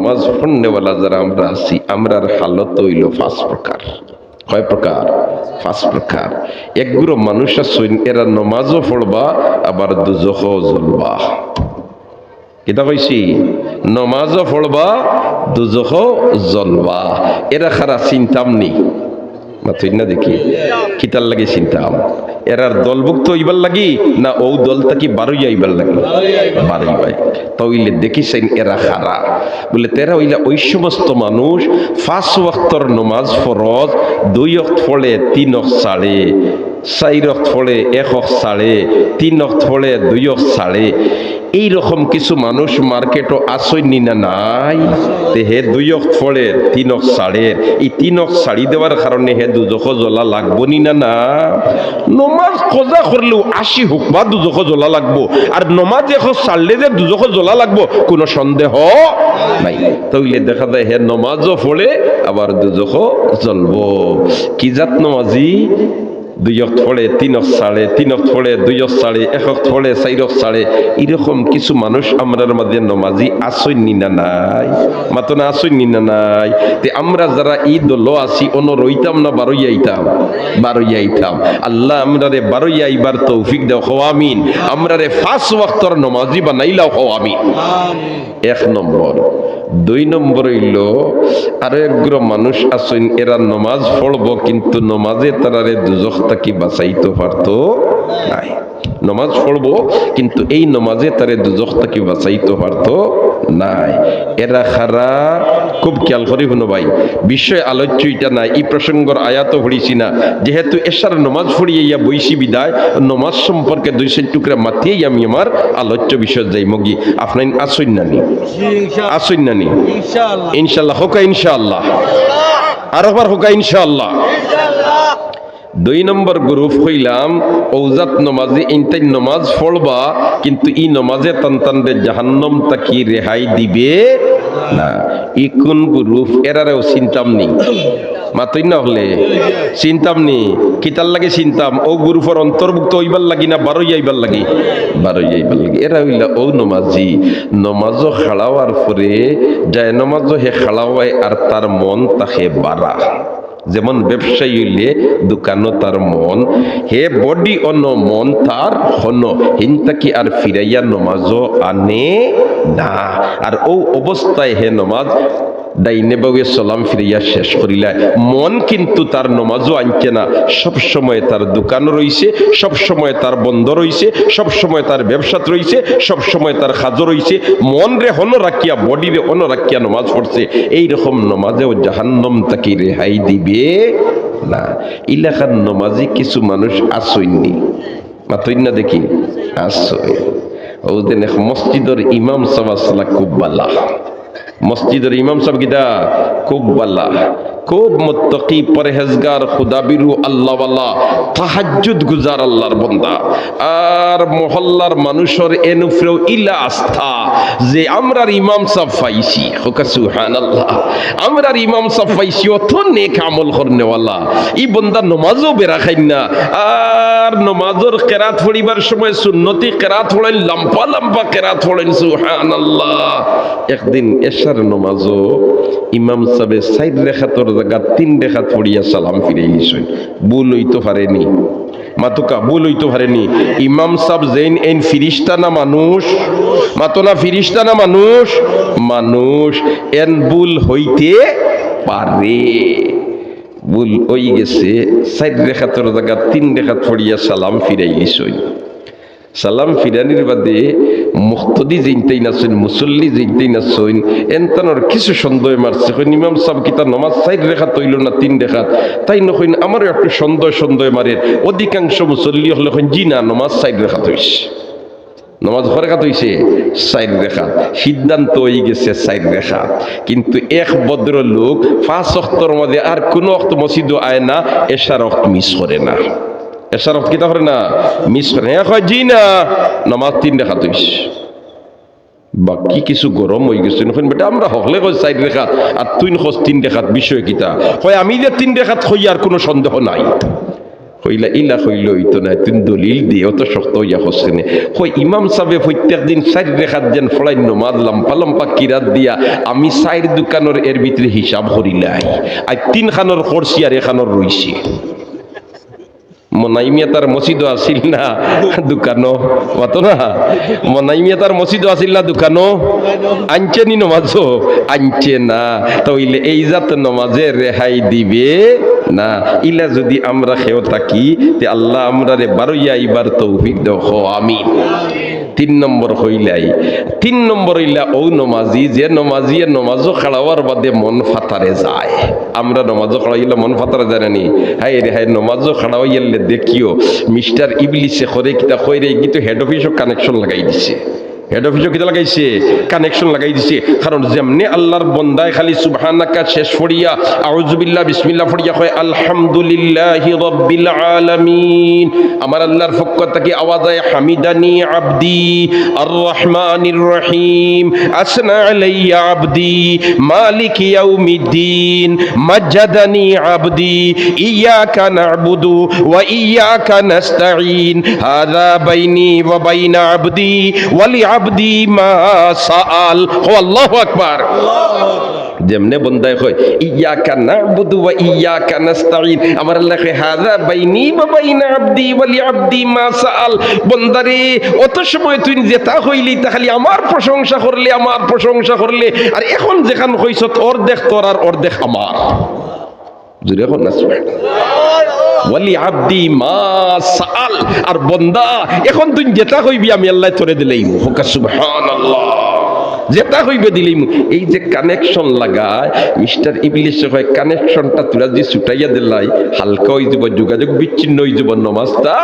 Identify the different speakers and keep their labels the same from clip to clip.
Speaker 1: নমাজ পড়নেওয়ালা যারা আমরা আছি, আমরার হালত হইল পাঁচ প্রকার। কয় প্রকার? পাঁচ প্রকার। একগুলো মানুষ আছেন এরা নমাজও পড়বা, আবার দুজখ জ্বলবা। কিতা কইছি? নমাজও পড়বা দুজখ জ্বলবা। এরা খারা চিন্তাম নি। মাথুই না দেখি? কিতার লাগে চিন্তাম। এরার দলভুক্ত হইবার লাগি না ও দল থাকি বারোই আইবার লাগি? বারোই ভাই। তইলে দেখিছেন এরা খারা। বলে, তেরা হইলা ওই সমস্ত মানুষ ফাঁস ওয়াক্তর নমাজ ফরজ, দুই অক্ত ফলে তিন অক্ত সাড়ে অক্ত ফলে এক অক্ত সাড়ে তিন অক্ত ফলে দুই অক্ত সাড়ে এই রকম কিছু মানুষ মার্কেটও আসই নি না নাই? হে দুই অক্ত ফলে তিন অক্ত সাড়ের এই তিন অক্ত শাড়ি দেওয়ার কারণে হে দুজখ জ্বলা লাগবো নি না না? নমাজ খোঁজা করলেও আশি হোক বা দুজখ জ্বলা লাগবো। আর নমাজ এখন সারলে যে দুজখ জ্বলা লাগবো, কোনো সন্দেহ নাই। তইলে দেখা যায় হে নমাজও পড়ে আবার দুজখ জ্বলব। কি জাত নমাজি? দুই ফলে তিন সাড়ে তিন ফলে দুই সাড়ে এক ফলে চার সাড়ে এরকম কিছু মানুষ আমরার মাঝে নমাজি আসই নিনা নাই? মাতো না আসই নিনা নাই? তে আমরা যারা ঈদ ল আসি অন রইতাম না বারোই আইতাম? বারোই আইতাম। আল্লাহ আমরা রে বারোই আইবার তৌফিক দেও হওয়ামিন আমরা রে ফাঁস ওয়াক্তর নমাজি বানাইলাও হওয়ামিন এক নম্বর। দুই নম্বর হইল আরও একগুলো মানুষ আছেন এরা নমাজ পড়ব, কিন্তু নমাজে তারারে দুজখ তাকি বাঁচাইতে পারতো? নাই। নমাজ পড়ব কিন্তু এই নমাজে তারে দুজখ তাকি বাঁচাইতে পারতো? নাই। এরা খারা খুব খেয়াল করি শুনো ভাই বিষয় আলোচ্য এটা নাই এই প্রসঙ্গর আয়াত পড়িছি না। যেহেতু এসার নমাজ পড়িয়ে ইয়া বইসি বিদায় নমাজ সম্পর্কে দুই সেন টুকরা মাতিয়েই আমি আমার আলোচ্য বিষয় যাই মগি। আপনার আসইন নানি আসইন নানি ইনশাল্লাহ হোকা ইনশাআল্লাহ। আর একবার হোকা ইনশাআল্লাহ। দুই নম্বর গ্রুপ হইলাম, ঔজাত নমাজি ইনতাই নমাজ পড়বা, কিন্তু ই নমাজে তান্তানরে জাহান্নম তাকি রেহাই দিবে না। ই কোন গ্রুপ? এরারেও চিন্তাম নি। মাতই না হলে? চিন্তাম নি। কিতার লাগে চিন্তাম? ও গ্রুপের অন্তর্ভুক্ত হইবার লাগি না বারোই আইবার লাগি? বারোই আইবার লাগি। এরা হইলা ও নমাজি। নমাজও খাড়াওয়ার পরে যায় নমাজও হে খাড়াওয়ায় আর তার মন তাকে বাড়া। যেমন ব্যবসায়ী হইলে দোকানও তার মন, হে বডি অন মন তার হন হিনতাকি আর ফিরাইয়া নমাজও আনে না। আর ও অবস্থায় হে নমাজ ডাইনে বাবুয়ে সালাম ফিরিয়া শেষ করিলা। মন কিন্তু তার নমাজও আনছে না। সব সময় তার দোকান রইছে, সব সময় তার বন্ধ রইছে, সব সময় তার ব্যবসাত রইছে, সব সময় তার খাজো রইছে। মন রে হন রাখিয়া বডি রে হন রাখিয়া নমাজ পড়ছে। এই রকম নমাজেও জাহান্নম তাকে রেহাই দিবে না। ইলাকার নমাজি কিছু মানুষ আসইনি। মাতই না দেখি, আসই। ওদের মসজিদের ইমাম সাবাসলা খুব বালা। মসজিদের ইমাম সাহেব গিদা বাল্লা খুব মুত্তাকি খুদাবিরু তাহাজ্জুদ গুজার আল্লাহর বন্দা। আর মহল্লার মানুষের এনুফরেও ইলা আস্থা যে আমরার ইমাম হোকা সুবহানাল্লাহ, আমরার ইমাম পাইছি অত নেক আমল করনেওয়ালা। ই বন্দা নমাজও খাইন না। আর নমাজের কেরাত পড়িবার সময় সুন্নতি কেরাত পড়েন লম্পা লম্পা কেরাত পড়েন, সুবহানাল্লাহ। একদিন এশার নমাজও ইমাম সাহেব সাইড রেখাতর জায়গা, তিন রেখাত পড়িয়া সালাম ফিরে নিছেন ভুল হইতে পারেনি। মাতুকা, ভুল হইতে পারেনি। ইমাম সাহেব জেন এন ফিরিস্তা না মানুষ? মাতো না ফিরিস্তা না মানুষ? মানুষ। এন ভুল হইতে পারে। ভুল হই গেছে। সাইড রেখাতর জায়গা, তিন রেখাত পড়িয়া সালাম ফিরাই নিছই সালাম ফিরানির বাদে মুক্তদি জিনতেই নাচইন মুসল্লি জিনতেই নাচইন এনতানোর কিছু সন্দেহ মারছে। কইন, ইমাম সাহেব কিতা নমাজ সাইড রেখা তৈল না তিন রেখাত? তাই নকইন আমারও একটু সন্দেহ সন্দেহ মারে অধিকাংশ মুসল্লি হলে কইন, জি না, নমাজ সাইড রেখা তৈছে নমাজ ঘরে কাত হইছে? সাইড রেখা সিদ্ধান্ত হয়ে গেছে সাইড রেখা কিন্তু এক ভদ্র লোক পাঁচ অক্তর মধ্যে আর কোনো অক্ত মসজিদও আয় না এশার অক্ত মিস করে না। এশার অক্ত কিতা করে না? মিস করে না কয় জি না। নমাজ তিন রেখা তৈস বাকি কিছু গরম হয়ে গেছে। নখন বেটা, আমরা হকলে কই সাইড রেখাত? আর তুই নখস তিন রেখাত বিষয় কিতা? হয় আমি যে তিন রেখাত হই আর কোনো সন্দেহ নাই। কইলা ইলা কইল হইতো না তুই দলিল দিয়ে অত শক্ত হইয়া হসেনে কই ইমাম সাহেব প্রত্যেক দিন চার রেখাত যেন ফলাই নমাজ, লাম্পা লাম্পা কিরাত দিয়া, আমি চাইর দোকানের এর ভিতরে হিসাব করিলাই। আর তিন খানোর করছি আর এখানোর রইছি। মনাইমিয়া তার মসজিদও আসিল না দোকানো মাতো না। মনাইমিয়াতার মসজিদও আসিল না দোকানো আনছে নি নমাজও? আনছে না। তইলে এই জাত নমাজে রেহাই দিবে না। ইলা যদি আমরা খেয়েও থাকি, তে আল্লাহ আমরা রে বারোইয়া ইবার তৌফিক দেখো আমিন। তিন নম্বর হইলাই। তিন নম্বর হইলা, ও নমাজি, যে নমাজিয়ে নমাজও খেলাওয়ার বাদে মন ফাতারে যায়। আমরা নমাজও খেলাইলে মন ফাতারে যায় নি হাই রে হাই নমাজও খেলাওয়াইলে দেখিও, মিস্টার ইবলিসে করে কিতা কইরে কিন্তু হেড অফিসও কানেকশন লাগাই দিছে। হেড অফিসও কিতা লাগাইছে কানেকশন লাগাই দিছে। কারণ যেমনি আল্লাহর বন্দায় খালি সুবহানাকা শেষ ফড়িয়া, আউযুবিল্লাহ, বিসমিল্লাহ ফড়িয়া কয়, আলহামদুলিল্লাহি রাব্বিল আলামিন। আমার আল্লাহর পক্ষ থেকে আওয়াজ হয় হামিদানি আবদি আর রহমানির রহিম। আসনা আলাইয়া আবদি মালিক ইয়াউমিদ্দিন। মাজ্জাদানি আবদি ইয়াকা না'বুদু ওয়া ইয়াকা নাস্তাঈন। হাযা বাইনি ওয়া বাইনা আবদি ওয়া লিআবদি মা সাআল। ও আল্লাহু আকবার। যেমনে বন্দায় কয়, ইয়াকা না'বুদু ওয়া ইয়াকা নাস্তাঈন। আমার আল্লাহ কয়, হাযা বাইনি ওয়া বাইনা আবদি ওয়া লিআবদি মা সাআল। বন্দারে, অত সময় তুই যেটা হইলি, তা খালি আমার প্রশংসা করলে, আমার প্রশংসা করলে। আর এখন যেখান হইছ অর্ধেক তোর আর অর্ধেক আমার। জুড়ে এখন না ওয়ালি আব্দি মা সাল আর বন্দা, এখন তুই যেটা কইবি আমি আল্লাহ তোরে দিলেই হোক সুবহানাল্লাহ। যেটা হইবে দিলেই এই যে কানেকশন লাগায়, মিস্টার ইবলিশ হয় কানেকশনটা তুরা যে ছুটাইয়া দিলাই, হালকা হয়ে যাব, যোগাযোগ বিচ্ছিন্ন হয়ে যাব, নমাজটা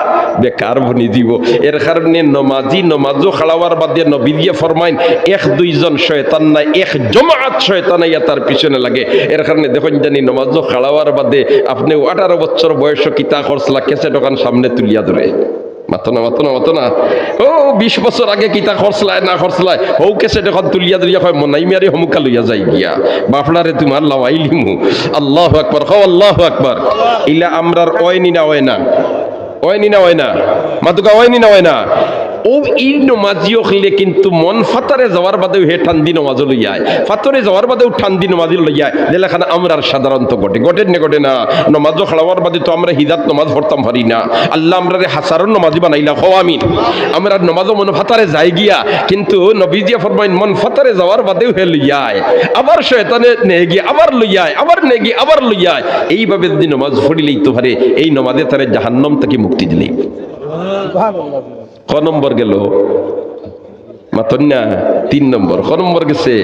Speaker 1: বেকার বনি দিব। এর কারণে নমাজি, নমাজও খালাওয়ার বাদে নবী দিয়ে ফরমাইন, এক দুইজন শয়তান নাই, এক জমাত শয়তান আইয়া তার পিছনে লাগে। এর কারণে দেখুন জানি নমাজও খালাওয়ার বাদে আপনি আঠারো বছর বয়স কিতা খরচলা কেসে দোকান সামনে তুলিয়া ধরে। মাতো না মাতো না মাতো না। ও, বিশ বছর আগে কিতা খরচলায় না খরচলায় হৌ কেসে দেখত তুলিয়া তুলিয়া হয় মনাই মারি হমুকা লইয়া যাই গিয়া। বাফলারে তোমার লাওয়াইলিমু আল্লাহ আকবার খাও আল্লাহ আকবার ইলা আমরার ওয়নি না ওয় না। ওয়নি না ওয় না। মাতুকা ওয়নি না। ওয় ও ই নমাজিও খেলে কিন্তু মন ফাতারে যাওয়ার বাদেও হে ঠান্দি নমাজ লইয়ায় ফাতরে যাওয়ার বাদেও ঠান্দি নমাজ লইয়ায় যেখানে আমরার সাধারণত ঘটে। ঘটে না ঘটে না। নমাজও খেলাবার বাদে তো আমরা হিদাত নমাজ পড়তাম পারি না। আল্লাহ আমরা হাসারন নমাজি বানাইলা। হো আমিন। আমরা নমাজও মন ফাতারে যাই গিয়া, কিন্তু নবীজিয়া ফরমাইন, মন ফাতারে যাওয়ার বাদেও হে লইয়ায় আবার শয়তানে নে গিয়ে আবার লইয়ায় আবার নে গিয়ে আবার লইয়ায় এইভাবে যদি নমাজ পড়িলেই তো পারে, এই নমাজে তারে জাহান্নম থেকে মুক্তি দিলেই ক নম্বর গেল? মাতন না তিন নম্বর, ক নম্বর গেছে?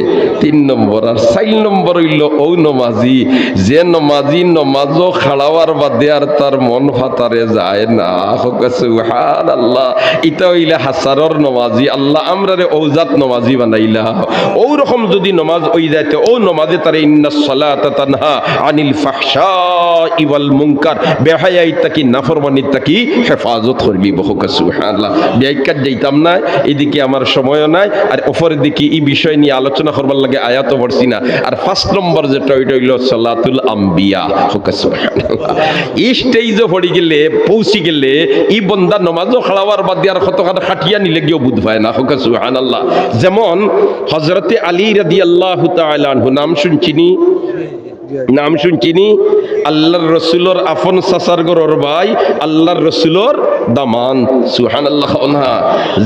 Speaker 1: তিন নম্বর, আর চার নম্বর হইল ও নমাজি যে নমাজি নমাজও খাড়াওয়ার বাদে আর তার মন ফাতারে যায় না। সুহান আল্লাহ ইটা হইলে হাসারর নমাজি। আল্লাহ আমরা রে ঔজাত নমাজি বানাইলা। ও রকম যদি নমাজ ওই যাইতে ও নমাজে তারে ইন্না সালাত তানহা আনিল ফাহশা ইওয়াল মুনকার। বেহায়াই তাকি নাফরমানি তাকি হেফাজত করবি। বহু সুবহানাল্লাহ। বিয়াইকাত যাইতাম না, এদিকে আমার সময়ও নাই, আর ওপরের দিকে এই বিষয় নিয়ে আলোচনা করবার লাগে আয়াত পড়ছি না। আর ফার্স্ট নম্বর যেটা, ওইটা হইল সালাতুল আম্বিয়া। এই স্টেজে পড়ি গেলে, পৌঁছি গেলে ই বন্দা নমাজও খাড়াবার বাদ দিয়ে আর কতখানে খাটিয়া নিলে গিয়েও বুধ পায় না। হুকা, সুবহানাল্লাহ। যেমন হজরতে আলী রাদিয়াল্লাহু তাআলা আনহু, নাম শুনছিনি নাম শুনছিনি আল্লাহর রসুলোর আফন সাসার গরর ভাই, আল্লাহর রসুলোর দামান। সুহান আল্লাহ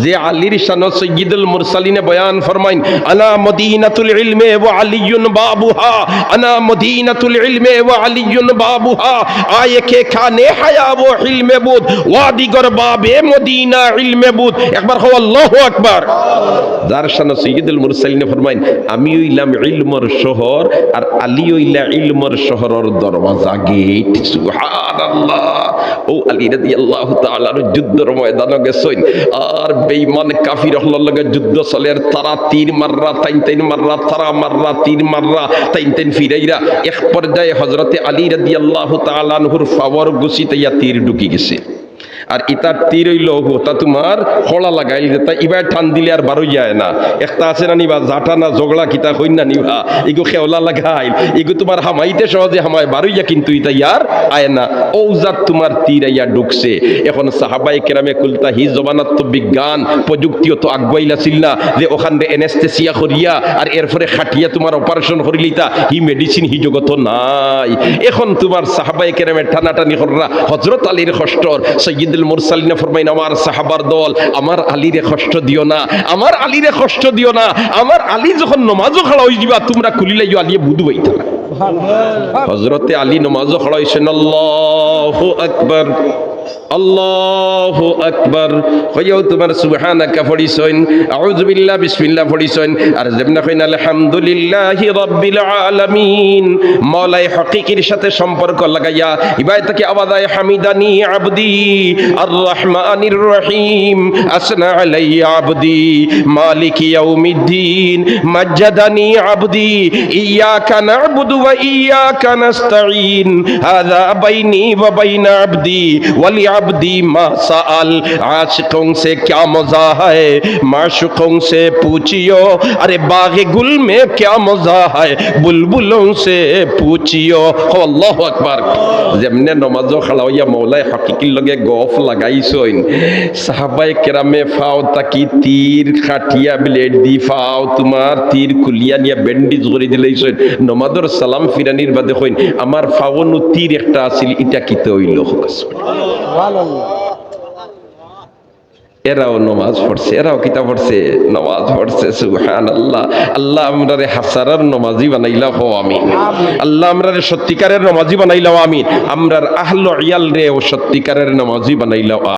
Speaker 1: যে আলীর শান সৈয়দুল মুরসালিনে বয়ান ফরমাইন আনা মদিনাতুল ইলমে ওয়া আলিয়ুন বাবুহা আনা মদিনাতুল ইলমে ওয়া আলিয়ুন বাবুহা। আয়ে কে খানে হায়া ও ইলমে বুদ, ওয়াদিগর বাবে মদিনা ইলমে বুদ। একবার হো আল্লাহু আকবার। যার শান সৈয়দুল মুরসালিনে ফরমাইন, আমি হইলাম ইলমর শহর আর আলী হইলা ইলমর শহরের দরওয়াজা। গেট সুবহানাল্লাহ। ও আলী রাদিয়াল্লাহু তাআলার যুদ্ধের ময়দানে গেছেন। আর বেঈমান কাফির হলার লগে যুদ্ধ চলের তারা তিন মাররা তাইন তাইন মাররা, তারা মাররা, তিন মাররা তাইন তাইন ফিরাইরা এক পর্যায়ে হযরতে আলী রাদিয়াল্লাহু তাআলা আনহুর ফাওয়ার গুছিতে ইয়া তীর ঢুকি গেছে। আর ইতার তীর হইল তা তোমার খোলা লাগাইল যে তা ইবার ঠান দিলে আর বারোই যায় না। একটা আছে না নিবা জাটা না জগড়া কিতা হইন না নিবা। ইগো খেওলা লাগাইল, ইগো তোমার হামাইতে সহজে হামায় বারোইয়া কিন্তু ইতা ইয়ার আয় না। ও জাত তোমার তীর আইয়া ঢুকছে। এখন সাহাবাই কেরামে কুলতা, হি জবানাত তো বিজ্ঞান, প্রযুক্তিও তো আগুয়াইলা ছিল না যে ওখান এনেস্থেসিয়া করিয়া আর এরপরে খাটিয়া তোমার অপারেশন করিলিতা হি মেডিসিন হি জগত নাই। এখন তোমার সাহাবাই কেরামে টানাটানি কররা হজরত আলীর কষ্টর সৈয়দুল মুরসালিনা ফরমাইন আমার সাহাবার দল আমার আলীরে কষ্ট দিও না আমার আলীরে কষ্ট দিও না আমার আলী যখন নমাজও খাড়া হয়ে যাবা তোমরা খুলিলে আলিয়ে বুধ বইতা হজরতে আলী নমাজও খাড়া হয়েছেন আল্লাহ আকবর। আল্লাহ আকবর। হইয়াও তোমার সুবহানাকা ফড়িছইন আউযু বিল্লাহ, বিসমিল্লাহ ফড়িছইন আর যেমনা কইন, আলহামদুলিল্লাহি রাব্বিল আলামিন। মওলাই হকিকির সাথে সম্পর্ক লাগাইয়া, ইবাদতকে আওয়াদায় হামিদানি আবদি আর রহমানির রহিম। আসনা আলাইয়া আবদি, মালিক ইয়াউমিদ্দিন, মাজ্জাদানি আবদি, ইয়াকা না'বুদু ওয়া ইয়াকা নাস্তাঈন। হাযা বাইনি ওয়া বাইনা আবদি, ওয়ালি আবদি মা সাআল आशिकों से क्या मजा है माशुकों से पूछियो अरे बाग गुल में क्या मजा है बुलबुलों से पूछियो हो अल्लाह আকবার যেমনে নমাজ খালাইয়া মৌলাই হাকিকির লগে গফ লাগাইছইন সাহাবাই কেরামে ফাও তাকি তীর খাটিয়া ব্লেড দি ফাও তোমার তীর খুলিয়া নিয়া ব্যান্ডেজ করে দিলেইছইন নমাজর সালাম ফিরানির বাদে কইন আমার ফাওনু তীর একটা আছিল ইটা কিতে হইল এরাও নমাজ পড়ছে এরাও কিতা পড়ছে নমাজ পড়ছে সুহান আল্লাহ আল্লাহ আমরা রে হাসারার নমাজি বানাইলা হো আমি আল্লাহ আমরা রে সত্যিকারের নমাজি বানাইলাও আমি আমরার আহল ইয়াল রে ও সত্যিকারের নমাজি বানাইলাও